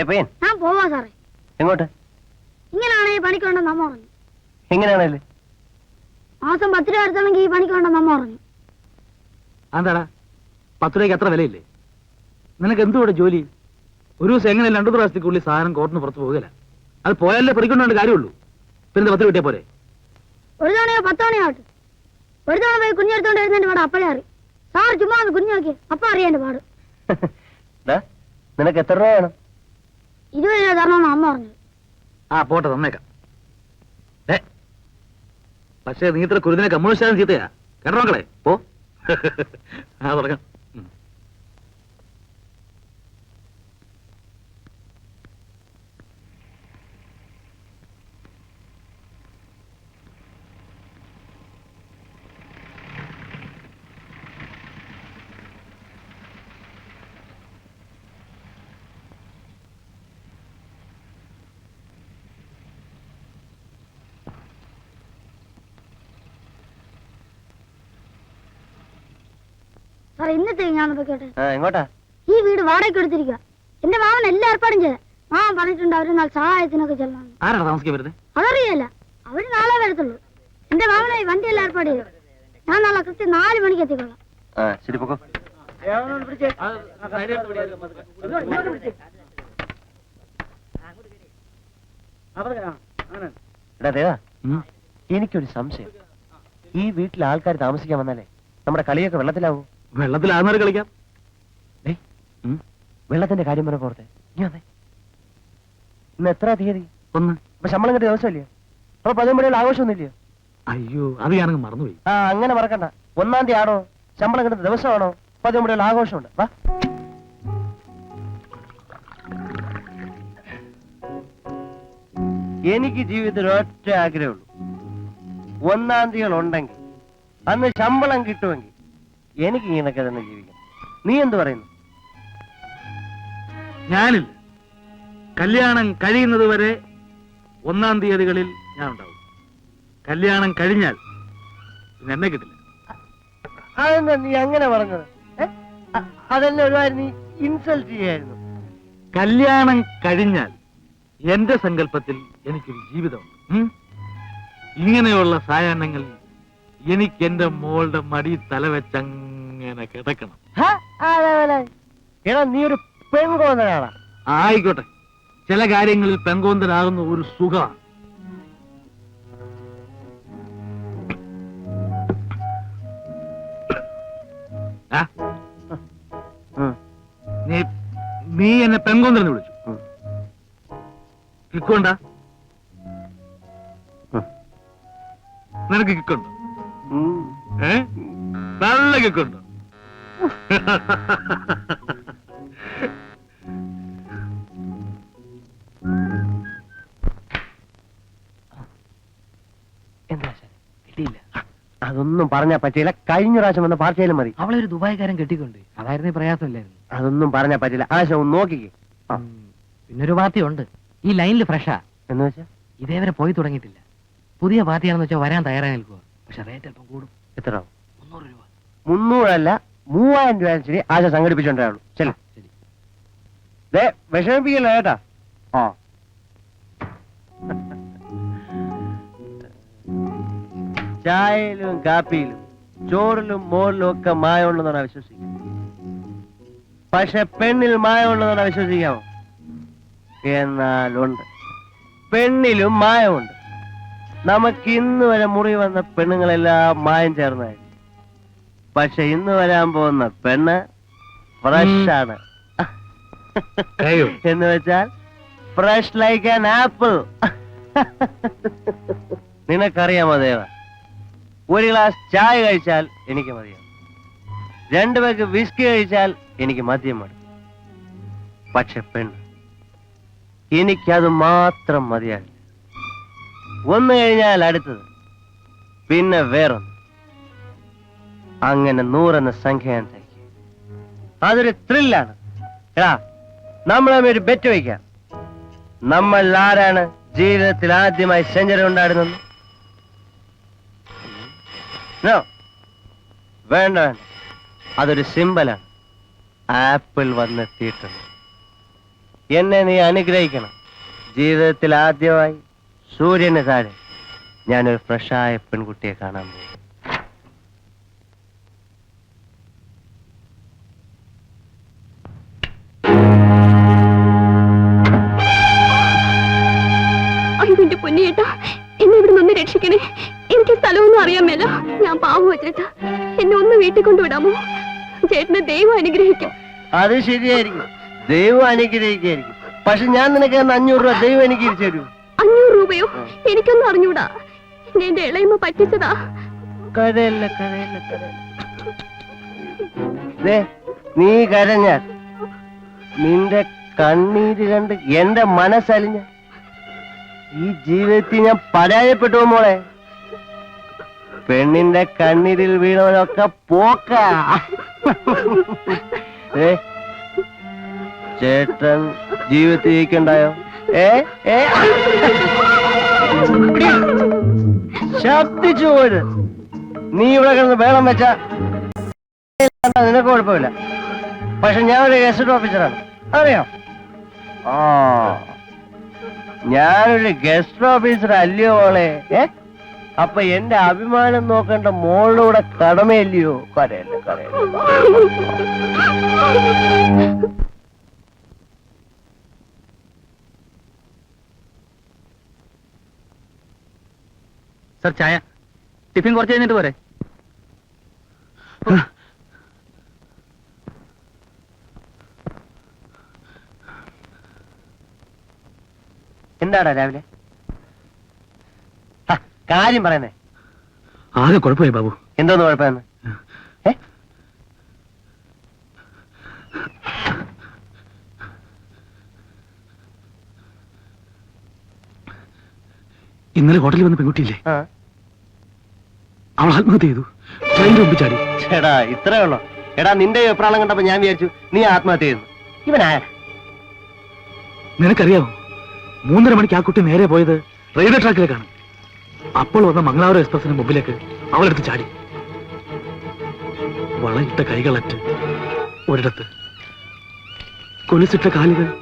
ദേ പയ്യൻ ഞാൻ പോവാ സാറേ. എങ്ങോട്ട്? ഇങ്ങനെയാണ് ഈ പണിക്ക് വേണ്ടെന്ന് അമ്മ പറഞ്ഞു എങ്ങനെയാണല്ലേ മാസം പത്ത് രൂപ എടുത്തണമെങ്കിൽ ഈ പണിക്ക് വേണ്ടെന്ന് അമ്മ പറഞ്ഞു എന്താടാ പത്ത് രൂപയ്ക്ക് അത്ര വിലയില്ലേ? നിനക്ക് എന്തുകൂടെ ജോലി? ഒരു ദിവസം എങ്ങനെ രണ്ടു പ്രാവശ്യത്തേക്കുള്ളിൽ സാധനം കോർട്ടിന് പുറത്ത് പോകില്ല അത് പോയാലേ പൊറിക്കൊണ്ടേ കാര്യമുള്ളൂ. പിന്നെ പത്ത് കിട്ടിയ പോരെ? ഒരു തവണയോ പത്ത് തവണയോ ആട്ട് ഒരു തവണ പോയി കുഞ്ഞെടുത്തോണ്ട് വരുന്നതിന്റെ പാട് അപ്പഴേ അറിയും. സാർ ചുമ്മാ ഒന്ന് കുഞ്ഞു നോക്കി അപ്പൊ അറിയാൻ പാട്. നിനക്ക് എത്ര രൂപ വേണം? ഇരുപത് രൂപ തരണമെന്ന് അമ്മ പറഞ്ഞത് ആ പോട്ടെ തന്നേക്കാം. ഏ പക്ഷേ നീ ഇത്ര കുരുതിനെ കമ്മ്യൂണിസ്റ്റ് ചീത്തയാ. കേട്ടോ മക്കളെ പോ. ആ തുടങ്ങാം ഉം. സാർ ഇന്നത്തെ ഞാൻ പൊയ്ക്കോട്ടെ. എങ്ങോട്ടാ? ഈ വീട് വാടകയ്ക്ക് എടുത്തിരിക്കുക എന്റെ മാമൻ എല്ലാ ഏർപ്പാടും ചെയ്ത. മാമൻ പറഞ്ഞിട്ടുണ്ട് അവർ നാളെ സഹായത്തിനൊക്കെ ചെല്ലണം. ആരാണ് താമസിക്കാൻ വരുന്നത് അതറിയല്ല. അവർ നാളെ വരത്തുള്ളൂ. എന്റെ മാമനെ വണ്ടി എല്ലാം ഏർപ്പാട് ചെയ്തു. ഞാൻ നാളെ കൃത്യം നാല് മണിക്ക് എത്തിക്കൊള്ളാം ആ ശരി പൊക്കോ. എനിക്കൊരു സംശയം. ഈ വീട്ടിൽ ആൾക്കാർ താമസിക്കാൻ വന്നാലേ നമ്മുടെ കളിയൊക്കെ വെള്ളത്തിലാവൂ? വെള്ളത്തിലാകുന്നവർ കളിക്കാം. വെള്ളത്തിന്റെ കാര്യം പറഞ്ഞ പോർത്തെ ഇന്ന് എത്ര തീയതി? ഒന്ന്. അപ്പൊ ശമ്പളം കിട്ടിയ ദിവസമല്ലയോ? അപ്പൊ പതിനൊമ്പടിയുള്ള ആഘോഷമൊന്നുമില്ലയോ? അയ്യോ അത് ഞാനങ്ങ് മറന്നുപോയി. ആ അങ്ങനെ മറക്കണ്ട. ഒന്നാം തീയതി ആണോ? ശമ്പളം കിട്ടുന്ന ദിവസമാണോ? പതിനൊന്ന് പതിനൊമ്പടിയുള്ള ആഘോഷമുണ്ട്. വാ. എനിക്ക് ജീവിതത്തിൽ ഒറ്റ ആഗ്രഹമുള്ളൂ. ഒന്നാം തീയതി ഉണ്ടെങ്കിൽ അന്ന് ശമ്പളം കിട്ടുമെങ്കിൽ എനിക്ക് ഇങ്ങനൊക്കെ തന്നെ ജീവിക്കണം നീ എന്ത് പറയുന്നു? ഞാനില്ല. കല്യാണം കഴിയുന്നത് വരെ ഒന്നാം തീയതികളിൽ ഞാൻ ഉണ്ടാവും കല്യാണം കഴിഞ്ഞാൽ പിന്നെ എന്നെ കിട്ടില്ല. അതെന്താ നീ അങ്ങനെ പറഞ്ഞത്? അതെന്നെ ഒരുപാട് നീ ഇൻസൾട്ട് ചെയ്യായിരുന്നു. കല്യാണം കഴിഞ്ഞാൽ എന്റെ സങ്കല്പത്തിൽ എനിക്കൊരു ജീവിതമുണ്ട്. ഉം? ഇങ്ങനെയുള്ള സായാഹ്നങ്ങളിൽ എനിക്ക് എന്റെ മോളുടെ മടി തല വെച്ചങ്ങനെ കിടക്കണം. എടാ നീ ഒരു ആയിക്കോട്ടെ. ചില കാര്യങ്ങളിൽ പെങ്കോന്തനാകുന്ന ഒരു സുഖമാണ് നീ എന്നെ പെങ്കോന്തരെന്ന് വിളിച്ചു. കിക്കോണ്ട? നിനക്ക് കിക്കുണ്ടോ? നല്ല കേക്കുണ്ട്. അതൊന്നും പറഞ്ഞ പറ്റില്ല കഴിഞ്ഞ പ്രാവശ്യം വന്ന പാർട്ടിയിലും മതി. അവളെ ഒരു ദുബായിക്കാരൻ കെട്ടിക്കൊണ്ട്. അതായിരുന്നു പ്രയാസമില്ലായിരുന്നു. അതൊന്നും പറഞ്ഞ പറ്റില്ല ആശ ഒന്ന് നോക്കിക്കേ. പിന്നൊരു പാർട്ടി ഉണ്ട് ഈ ലൈനിൽ ഫ്രഷാ. എന്ന് വെച്ചാ? ഇതേവരെ പോയി തുടങ്ങിയിട്ടില്ല. പുതിയ പാർട്ടിയാണെന്ന് വെച്ചാൽ വരാൻ തയ്യാറായി നിൽക്കുക പക്ഷെ റേറ്റ് അല്പം കൂടും. എത്ര? മുന്നൂറ് രൂപ. മുന്നൂറല്ല മൂവായിരം രൂപ ശരി ആശ സംഘടിപ്പിച്ചോണ്ടാവുള്ളൂ ശരി ശരി. ദേ വിഷമിപ്പിക്കല്ല കേട്ടാ ആ. ചായയിലും കാപ്പിയിലും ചോറിലും മോറിലും ഒക്കെ മായമുണ്ടെന്നാണ് വിശ്വസിക്കുന്നത്. പക്ഷെ പെണ്ണിൽ മായമുണ്ടെന്നാണ് വിശ്വസിക്കാമോ എന്നാലുണ്ട് പെണ്ണിലും മായമുണ്ട്. നമുക്ക് ഇന്ന് വരെ മുറി വന്ന പെണ്ണുങ്ങളെല്ലാം മായം ചേർന്നായി പക്ഷെ ഇന്ന് വരാൻ പോകുന്ന പെണ്ണ് ഫ്രഷ് ആണ്. എന്ന് വെച്ചാൽ ഫ്രഷ് ലൈക്ക് ആൻ ആപ്പിൾ. നിനക്കറിയാമോ ദേവ? ഒരു ഗ്ലാസ് ചായ കഴിച്ചാൽ എനിക്ക് മതിയാവും. രണ്ടു പേർക്ക് വിസ്കി കഴിച്ചാൽ എനിക്ക് മദ്യം പക്ഷെ പെണ്ണ് എനിക്കത് മാത്രം മതിയാകില്ല ഒന്ന് കഴിഞ്ഞാൽ അടുത്തത്. പിന്നെ വേറൊന്ന്. അങ്ങനെ നൂറെന്ന സംഖ്യ അതൊരു ത്രില്ലാണ് എടാ നമ്മൾ ഒരു ബെറ്റ് വയ്ക്കാം. നമ്മൾ ആരാണ് ജീവിതത്തിൽ ആദ്യമായി സെഞ്ചുറി ഉണ്ടായിരുന്നത് വേണ്ട വേണ്ട. അതൊരു സിമ്പലാണ് ആപ്പിൾ വന്നെത്തിയിട്ടുണ്ട്. എന്നെ നീ അനുഗ്രഹിക്കണം. ജീവിതത്തിൽ ആദ്യമായി സൂര്യന് താഴെ. ഞാനൊരു ഫ്രഷായ പെൺകുട്ടിയെ കാണാൻ പോകും അയ്യോ എന്റെ പൊന്നിയേട്ടാ എന്നെ ഇവിടെ നിന്ന് രക്ഷിക്കണേ. എനിക്ക് സ്ഥലമൊന്നും അറിയാൻ ഞാൻ പാവോ എന്നെ ഒന്ന് വീട്ടിൽ കൊണ്ടുവിടാമോ? ചേട്ടനെ ദൈവം അനുഗ്രഹിക്കും. അത് ശരിയായിരിക്കും. ദൈവം അനുഗ്രഹിക്കായിരിക്കും. പക്ഷെ ഞാൻ നിനക്ക് അഞ്ഞൂറ് രൂപ ദൈവം എനിക്ക് തിരിച്ചു തരൂ രൂപയോ? എനിക്കൊന്നും അറിഞ്ഞൂടാ. എന്റെ ഇളയമ്മ പറ്റിച്ചതാ. കരയല്ല കരയല്ല കരയല്ല. നീ കരഞ്ഞ നിന്റെ കണ്ണീര് കണ്ട് എന്റെ മനസ്സലിഞ്ഞ ഈ ജീവിതത്തിൽ ഞാൻ പരാജയപ്പെട്ടു മോളെ. പെണ്ണിന്റെ കണ്ണീരിൽ വീണവരൊക്കെ പോക്ക. ചേട്ടൻ ജീവിതത്തിൽ ജയിക്കണ്ടായോ? ഏ ഏ? ശബ്ദിച്ചു പോയത് നീ ഇവിടെ കിടന്ന് വേളം വെച്ച നിനക്ക് കുഴപ്പമില്ല. പക്ഷെ ഞാൻ ഒരു ഗസറ്റ് ഓഫീസറാണ്. അറിയാം? ആ. ഞാനൊരു ഗസ്റ്റ് ഓഫീസർ അല്ലയോ മോളെ? ഏ? അപ്പൊ എന്റെ അഭിമാനം നോക്കേണ്ട മോളിലൂടെ കടമയല്ലയോ? കരയല്ല കരയല്ല. സർ ചായ. ടിഫിൻ കുറച്ച് കഴിഞ്ഞിട്ട് പോരെ. എന്താടാ രാവിലെ? ഹ, കാര്യം പറയുന്നേ. ആകെ കുഴപ്പമായി ബാബു. എന്തോന്ന് കുഴപ്പമെന്ന്? ഏ? ഇന്നലെ ഹോട്ടലിൽ വന്ന പെൺകുട്ടിയില്ലേ? അവൾ ആത്മഹത്യ ചെയ്തു. മുമ്പ് ചാടി. എടാ ഇത്രേ ഉള്ളോ. എടാ നിന്റെ അഭിപ്രായം കണ്ടപ്പോ ഞാൻ വിചാരിച്ചു നീ ആത്മഹത്യ ചെയ്തു. ഇവനായ നിനക്കറിയാവോ? മൂന്നര മണിക്ക് ആ കുട്ടി നേരെ പോയത് റെയിൽവേ ട്രാക്കിലേക്കാണ്. അപ്പോൾ വന്ന മംഗളാപുരം എക്സ്പ്രസിന് മുമ്പിലേക്ക് അവളെടുത്ത് ചാടി. വളയിട്ട കൈകളറ്റ് ഒരിടത്ത്. കൊലുസിട്ട കാലുകൾ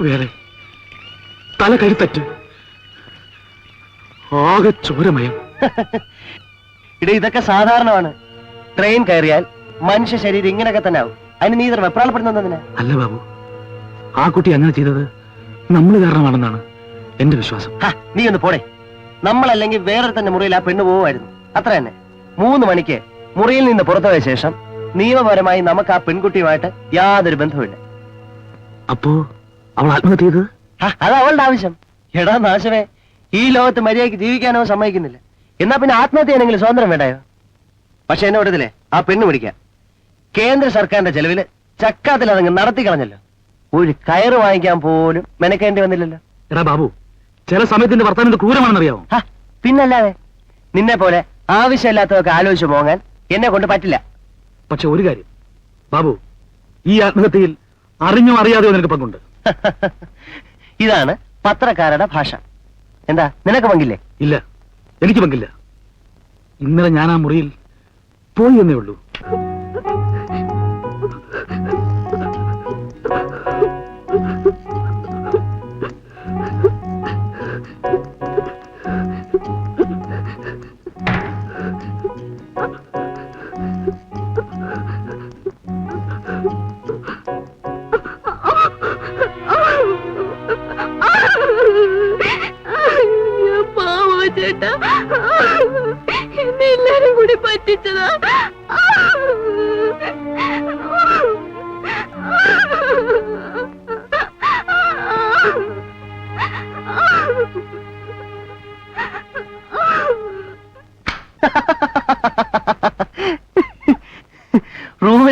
വേറെ. തല കരുത്തറ്റ് ആകെ ചോരമയം. ഇട ഇതൊക്കെ സാധാരണമാണ്. ട്രെയിൻ കയറിയാൽ മനുഷ്യ ശരീരം ഇങ്ങനെയൊക്കെ തന്നെ ആവും. അതിന് നീ ഇത്ര വെപ്രാളപ്പെടുന്നതിനാ അല്ല ബാബു ആ കുട്ടി അങ്ങനെ ചെയ്തത് നമ്മൾ കാരണമാണെന്നാണ് എന്റെ വിശ്വാസം. ഹ, നീ ഒന്ന് പോടെ. നമ്മളല്ലെങ്കിൽ വേറെ തന്നെ മുറിയിൽ ആ പെണ്ണ് പോവുമായിരുന്നു. അത്ര തന്നെ. മൂന്ന് മണിക്ക് മുറിയിൽ നിന്ന് പുറത്തുപോയ ശേഷം നിയമപരമായി നമുക്ക് ആ പെൺകുട്ടിയുമായിട്ട് യാതൊരു ബന്ധവുമില്ല. അപ്പോ അവൾ ആത്മഹത്യ ചെയ്തത്? ഹ, അത് അവളുടെ ആവശ്യം. എടാ നാശമേ ഈ ലോകത്ത് മര്യാദയ്ക്ക് ജീവിക്കാനോ സമ്മതിക്കുന്നില്ല. എന്നാ പിന്നെ ആത്മഹത്യ ആണെങ്കിലും സ്വാതന്ത്ര്യം വേണ്ടായോ? പക്ഷെ എന്നെ വിടത്തില്ലേ? ആ പെണ്ണ് പിടിക്കാം കേന്ദ്ര സർക്കാരിന്റെ ചെലവിൽ ചക്കാത്തിൽ അതങ്ങ് നടത്തി കളഞ്ഞല്ലോ ഒരു കയറ് വാങ്ങിക്കാൻ പോലും മെനക്കേണ്ടി വന്നില്ലല്ലോ. എടാ ബാബു ചില സമയത്തിന്റെ വർത്തമാനം ക്രൂരമാണെന്നറിയാമോ ഹ, പിന്നല്ലാതെ നിന്നെ പോലെ ആവശ്യമില്ലാത്തതൊക്കെ ആലോചിച്ച് പോകാൻ എന്നെ കൊണ്ട് പറ്റില്ല. പക്ഷെ ഒരു കാര്യം. ബാബു ഈ ആത്മഹത്യയിൽ അറിഞ്ഞോ അറിയാതെയോ നിനക്ക് പങ്കുണ്ട്. ഇതാണ് പത്രക്കാരുടെ ഭാഷ. എന്താ? നിനക്ക് പങ്കില്ലേ? ഇല്ല. എനിക്ക് പങ്കില്ല. ഇന്നലെ ഞാൻ ആ മുറിയിൽ പോയി എന്നേ ഉള്ളൂ.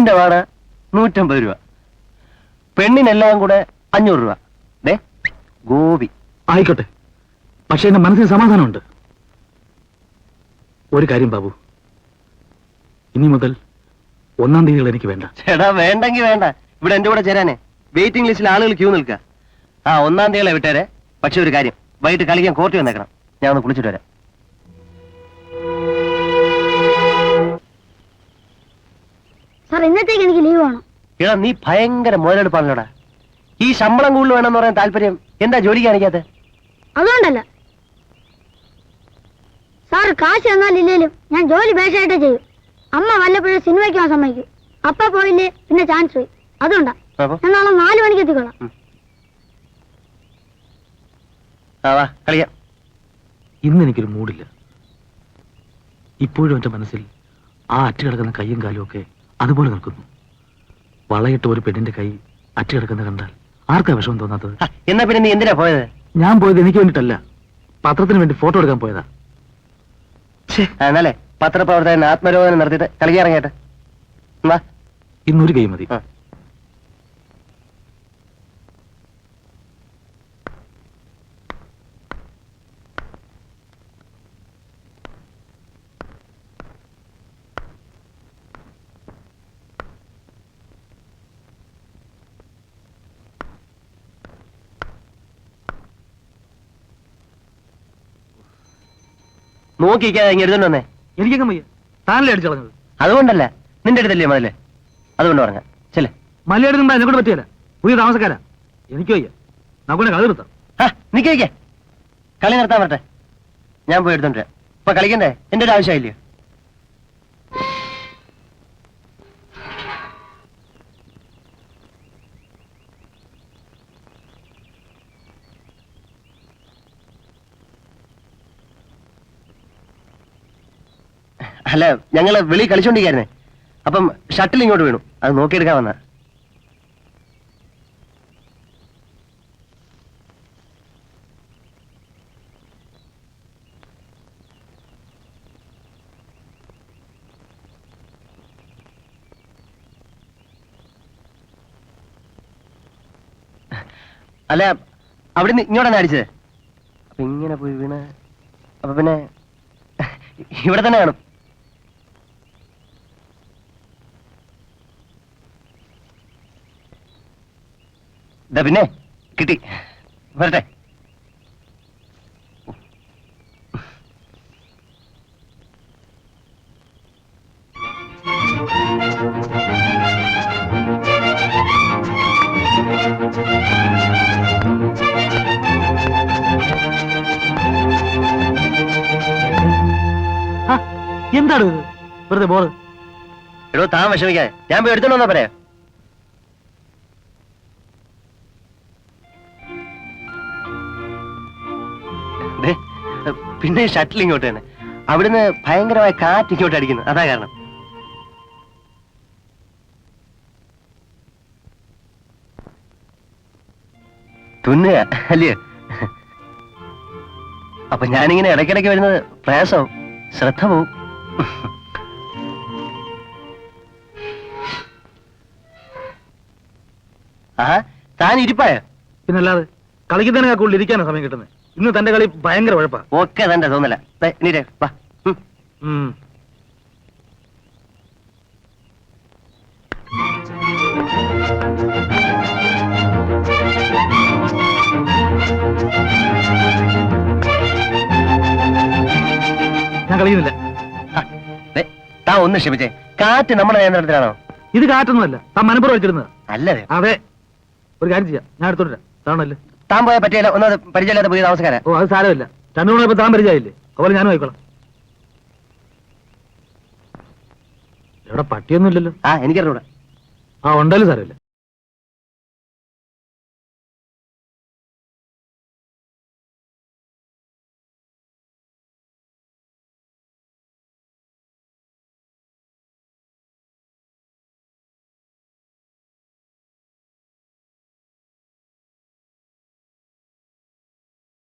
റൂമിന്റെ വാട നൂറ്റമ്പത് രൂപ. പെണ്ണിനെല്ലാം കൂടെ അഞ്ഞൂറ് രൂപ. ദേ ഗോപി. ആയിക്കോട്ടെ. പക്ഷെ എന്റെ മനസ്സിന് സമാധാനമുണ്ട്. ഒരു കാര്യം ബാബു. ഇനി മുതൽ ഒന്നാം തീയതികൾ എനിക്ക് വേണ്ട. ചേടാ വേണ്ടെങ്കി വേണ്ട. ഇവിടെ എന്റെ കൂടെ ചേരാനേ. വെയിറ്റിംഗ് ലിസ്റ്റിൽ ആളുകൾ ക്യൂ നിൽക്കുക ആ ഒന്നാം തീയതികളെ വിട്ടേരെ? പക്ഷെ ഒരു കാര്യം. വൈകിട്ട് കളിക്കാൻ കോർട്ടി വന്നേക്കണം. ഞാൻ ഒന്ന് കുളിച്ചിട്ട് വരാം. സാർ ഇന്നത്തേക്ക് എനിക്ക് ലീവ് വേണം. എടാ നീ ഭയങ്കര മുതലെടുപ്പാണല്ലോടാ. ഈ ശമ്പളം കൂടുതൽ വേണമെന്ന് പറയാൻ താല്പര്യം എന്താ ജോലി കാണിക്കാത്ത അതുകൊണ്ടല്ല. സാറ് കാശ് തന്നാലില്ലേലും ഞാൻ ജോലി ബേഷായിട്ടേ ചെയ്യും. അമ്മ വല്ലപ്പോഴും സിനിമയ്ക്ക് പോകാൻ സമ്മതിക്കും. അപ്പ പോയില്ലേ പിന്നെ ചാൻസ് പോയി. അതുകൊണ്ടാ. അപ്പൊ? ഞാൻ നാളെ നാല് മണിക്ക് എത്തിക്കൊള്ളാം ആ വാ കളിക്കാം. ഇന്ന് എനിക്കൊരു മൂഡില്ല ഇപ്പോഴും എന്റെ മനസ്സിൽ ആ അറ്റ് കിടക്കുന്ന കൈയും കാലും ഒക്കെ അതുപോലെ നിൽക്കുന്നു. വളയിട്ട് ഒരു പെണ്ണിന്റെ കൈ അറ്റിടക്കുന്ന കണ്ടാൽ ആർക്കാ വിഷമം തോന്നാത്തത്? എന്നാ പിന്നെ നീ എന്തിനാ പോയത്? ഞാൻ പോയത് എനിക്ക് വേണ്ടിട്ടല്ല പത്രത്തിന് വേണ്ടി ഫോട്ടോ എടുക്കാൻ പോയതാ. എന്നാലേ പത്രപ്രവർത്തകൻ ആത്മരോധനം നടത്തിയിട്ട് കളിക്കിറങ്ങിയിട്ട് ഇന്നൊരു കൈ മതി. നോക്കിയിരിക്കാതെ ഇങ്ങനെ വന്നേ? എനിക്കങ്ങ് വയ്യ താനല്ലേ അടിച്ചു കളഞ്ഞത്? അതുകൊണ്ടല്ല നിന്റെ അടുത്തല്ലേ മതല്ലേ അതുകൊണ്ട് പറഞ്ഞ ചെല്ലേ. മലയാളം എന്നെ കൊണ്ട് പറ്റിയല്ല. പുതിയ താമസക്കാരാ. എനിക്ക് വയ്യ. നമുക്ക് കളി നിർത്താം. നിക്കേ കളി നിർത്താൻ പറ്റേ ഞാൻ പോയി എടുത്തോണ്ട് വരാം. ഇപ്പൊ കളിക്കണ്ടേ? എന്റെ ഒരു ആവശ്യമായില്ലയോ അല്ല ഞങ്ങൾ വെളി കളിച്ചോണ്ടിരിക്കായിരുന്നേ. അപ്പം ഷട്ടിൽ ഇങ്ങോട്ട് വീണു. അത് നോക്കിയെടുക്കാൻ വന്ന. അല്ല അവിടുന്ന് ഇങ്ങോട്ടാണ് അടിച്ചത്? അപ്പൊ ഇങ്ങനെ പോയി വീണ. അപ്പൊ പിന്നെ ഇവിടെ തന്നെ കാണും ദാ പിന്നെ കിട്ടി. വരട്ടെ. എന്താണ് വെറുതെ ബോറ്. എടോ താൻ വിഷമിക്കാൻ ഞാൻ പോയി എടുത്തോണ്ടെന്നാ പറയാ പിന്നെ ഷട്ടിൽ ഇങ്ങോട്ട് തന്നെ. അവിടുന്ന് ഭയങ്കരമായ കാറ്റ് ഇങ്ങോട്ട് അടിക്കുന്നു. അതാ കാരണം. തുന്നുക അല്ലയോ അപ്പൊ ഞാനിങ്ങനെ ഇടയ്ക്കിടയ്ക്ക് വരുന്നത് പ്രയാസവും ശ്രദ്ധ പോവും. ആ താൻ ഇരിപ്പായ? പിന്നല്ലാതെ കളിക്കുന്നതിനേക്കാൾ കൂടുതൽ ഇരിക്കാനാണ് സമയം കിട്ടുന്നത്. ഇന്ന് തന്റെ കളി ഭയങ്കര ഉഴപ്പാ. ഓക്കെ തന്റെ തോന്നല. നീരെ വാ. ഞാൻ കളിക്കുന്നില്ല താ ഒന്ന് ക്ഷമിച്ചേ. കാറ്റ് നമ്മുടെ നിയന്ത്രണത്തിലാണോ ഇത് കാറ്റൊന്നുമല്ല. താൻ മനപ്പുറം വെച്ചിരുന്നത് അല്ലേ അതെ. ഒരു കാര്യം ചെയ്യാം. ഞാൻ എടുത്തോണ്ടിരാ താണല്ലേ? താൻ പോയ പറ്റിയല്ല ഒന്നത് പരിചയമില്ലാത്ത പുതിയ താമസക്കാരെ ഓ അത് സാരമില്ല. മണിയപ്പോ താൻ പരിചയമില്ലേ? അതുപോലെ ഞാനും ആയിക്കോളാം. എവിടെ പട്ടിയൊന്നും ഇല്ലല്ലോ ആ എനിക്കറിഞ്ഞൂടെ. ആ ഉണ്ടല്ലോ സാരമില്ല.